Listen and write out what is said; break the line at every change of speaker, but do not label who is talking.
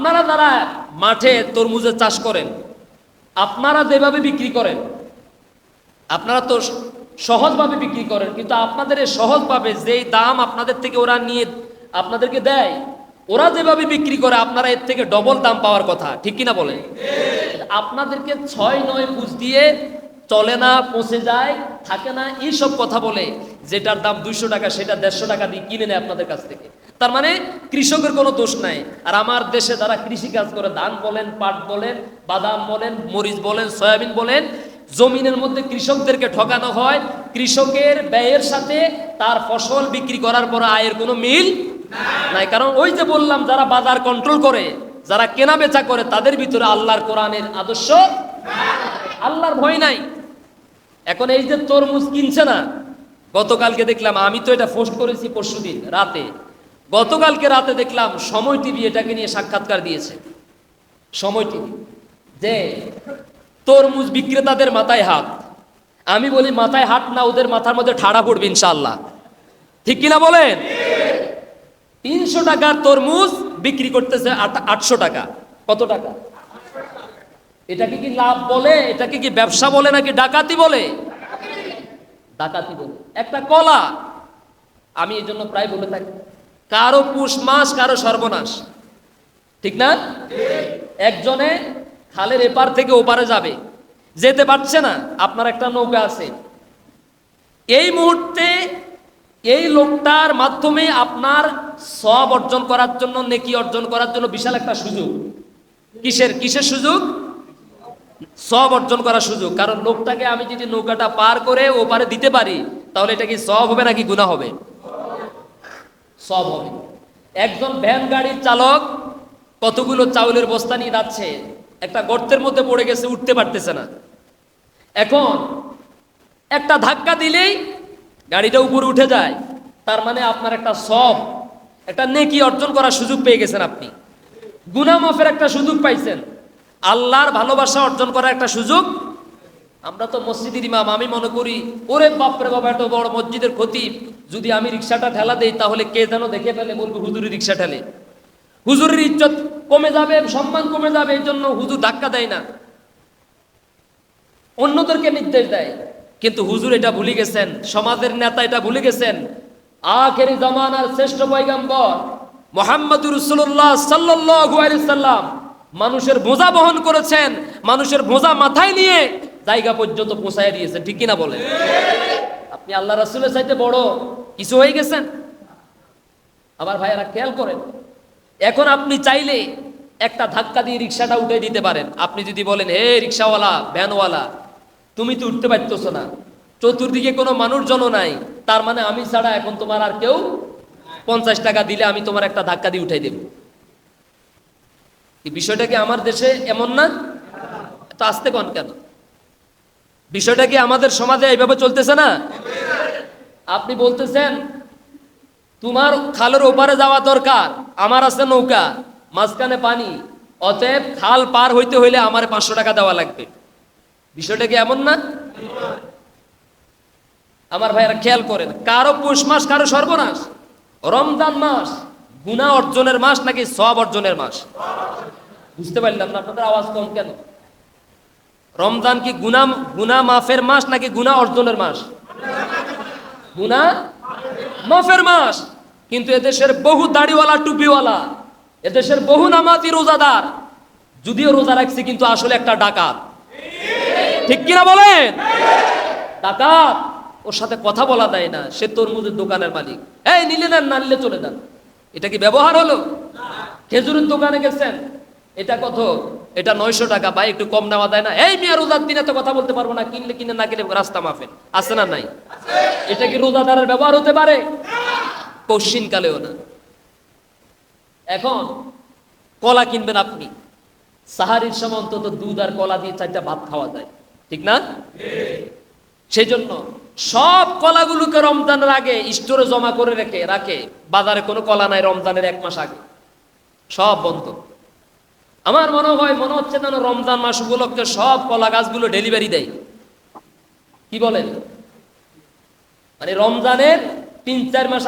আপনারা যারা মাঠে তরমুজের চাষ করেন, আপনারা যেভাবে বিক্রি করেন, আপনারা তো সহজভাবে বিক্রি করেন, কিন্তু আপনাদের সহজভাবে যেই দাম আপনাদের থেকে ওরা নিয়ে আপনাদেরকে দেয়, ওরা যেভাবে বিক্রি করে, আপনারা এর থেকে ডবল দাম পাওয়ার কথা, ঠিক কিনা বলেন? আপনাদেরকে ছয়, নয় পুষ দিয়ে চলে না, পচে যায়, থাকে না, এইসব কথা বলে, যেটার দাম দুইশো টাকা, সেটা দেড়শো টাকা দিয়ে কিনে নেয় আপনাদের কাছ থেকে। তার মানে কৃষকের কোনো দোষ নাই। আর আমার দেশে যারা কৃষি কাজ করে, ধান বলেন, পাট বলেন, বাদাম বলেন, মরিচ বলেন, সয়াবিন বলেন, জমিনের মধ্যে কৃষকদেরকে ঠকানো হয়। কৃষকের ব্যয়ের সাথে তার ফসল বিক্রি করার পর আয়ের কোনো মিল নাই। কারণ ওই যে বললাম, যারা বাজার কন্ট্রোল করে, যারা কেনা বেচা করে, তাদের ভিতরে আল্লাহর কোরআনের আদর্শ আল্লাহর ভয় নাই। এখন এই যে তরমুজ কিনছে না, গতকালকে দেখলাম, আমি তো এটা পোস্ট করেছি পরশুদিন, রাতে। গতকালকে রাতে দেখলাম সময় টিভি এটাকে নিয়ে সাক্ষাৎকার দিয়েছে। সময় টিভি। যে তরমুজ বিক্রেতাদের মাথায় হাত। আমি বলি মাথায় হাত না, ওদের মাথার মধ্যে ঠাড়া পড়বে ইনশাল্লাহ ঠিক কিনা বলেন? তিনশো টাকার তরমুজ বিক্রি করতেছে আটশো টাকা। কত টাকা? এটাকে কি লাভ বলে? এটাকে কি ব্যবসা বলে নাকি ডাকাতি বলে? ডাকাতি বলে। একটা কলা। আমি এই জন্য প্রায় বলে থাকি। কারও পুষ মাস, কারও সর্বনাশ। ঠিক না? একজনে খালের এপার থেকে ওপারে যাবে। যেতে পারছে না, আপনার একটা নৌকা আছে। এই মুহূর্তে এই লোকটার মাধ্যমে আপনার সব অর্জন করার জন্য, নেকি অর্জন করার জন্য বিশাল একটা সুযোগ। কিসের কিসের সুযোগ? সব অর্জন করার সুযোগ। কারণ লোকটাকে আমি যদি নৌকাটা পার করে ওপারে দিতে পারি, তাহলে এটা কি সব হবে নাকি গুণা হবে? সব হবে। একজন ভ্যান গাড়ির চালক কতগুলো চাউলের বস্তা নিয়ে যাচ্ছে, একটা গর্তের মধ্যে পড়ে গেছে, উঠতে পারতেছে না। এখন একটা ধাক্কা দিলেই গাড়িটা উপরে উঠে যায়। তার মানে আপনার একটা সব, একটা নেকি অর্জন করার সুযোগ পেয়ে গেছেন আপনি। গুনামাফের একটা সুযোগ পাইছেন। আল্লাহর ভালোবাসা অর্জন করার একটা সুযোগ আমরা তো মসজিদের ইমাম, আমি মনে করি, ওরে বাপরে বাবা এত বড় মসজিদের ক্ষতি। যদি আমি রিক্সাটা ঠেলা দেই, তাহলে কে যেন দেখে ফেলে বলব, হুজুরি রিক্সা ঠেলে। হুজুরের ইজ্জত কমে যাবে, সম্মান কমে যাবে এই জন্য হুজুর ধাক্কা দেয় না। অন্যদেরকে নির্দেশ দেয়। কিন্তু হুজুর এটা ভুলে গেছেন, সমাজের নেতা এটা ভুলে গেছেন। আখেরি জামানার শ্রেষ্ঠ পয়গাম্বর মোহাম্মদ রসুল্লাহ আলাইহি সাল্লাম মানুষের বোঝা বহন করেছেন, মানুষের বোঝা মাথায় নিয়ে জায়গা পর্যন্ত পৌঁছায় দিয়েছেন ঠিক কিনা বলেন? আপনি আল্লাহ রাসূলের চাইতে বড় কিছু হয়ে গেছেন? আবার ভাইয়ারা খেয়াল করেন, এখন আপনি চাইলে একটা ধাক্কা দিয়ে রিক্সাটা উঠে দিতে পারেন। আপনি যদি বলেন, হে রিক্সাওয়ালা, ভ্যানওয়ালা, তুমি তো উঠতে পারতেছ না, চতুর্দিকে কোনো মানুষজনও নাই, তার মানে আমি ছাড়া এখন তোমার আর কেউ পঞ্চাশ টাকা দিলে আমি তোমার একটা ধাক্কা দিয়ে উঠাই দেব। বিষয়টা কি আমার দেশে এমন না? তো আসতে কন কেন? বিষয়টা কি আমাদের সমাজে এইভাবে চলতেছে না? আপনি বলতেছেন, তোমার খালের ওপারে যাওয়া দরকার, আমার আছে নৌকা, মাঝখানে পানি, অতএব খাল পার হইতে হইলে আমার পাঁচশো টাকা দেওয়া লাগবে। বিষয়টা কি এমন না? আমার ভাইয়েরা খেয়াল করেন, কারও পৌষ মাস, কারও সর্বনাশ, রমজান মাস গুণা অর্জনের মাস নাকি সব অর্জনের মাস? বুঝতে পারলাম না, আপনাদের আওয়াজ কম কেন? রমজান কি গুনা গুনা মাফের মাস নাকি গুনা অর্জনের মাস? গুনা মাফের মাস। কিন্তু এদেশের বহু দাড়িওয়ালা, টুপিওয়ালা, এদেশের বহু নামাজি রোজাদার, যদিও রোজা রাখছে কিন্তু আসলে একটা ডাকাত। ঠিক কিনা বলেন? ডাকাত। ওর সাথে কথা বলা দেয় না, সে তরমুজের দোকানের মালিক। এই, নিলে নেন, না নিলে চলে যান। এটা কি ব্যবহার হলো? খেজুরের দোকানে গেছেন, এটা কত? এটা নয়শো টাকা ভাই, একটু কম নেওয়া দেয় না। এই মিয়া, রোজার দিনে তো কথা বলতে পারব না, কিনলে কিনে না কিনে রাস্তা মাফেন আছে না নাই? এটা কি রোজাদারের ব্যবহার হতে পারে? কালেও না। এখন, কলা কিনবেন আপনি। সাহারির সময় অন্তত দুধ আর কলা দিয়ে চারটা ভাত খাওয়া যায়। ঠিক না? সেই জন্য সব কলাগুলোকে রমজানের আগে স্টোরে জমা করে রেখে, রাখে। বাজারে কোনো কলা নাই রমজানের এক মাস আগে। সব বন্ধ। আমার মনে হয়, মনে হচ্ছে যেন রমজান মাস উপলক্ষে সব কলা গাছগুলো ডেলিভারি দেয়। কি বলেন? মানে রমজানের তিন চার মাস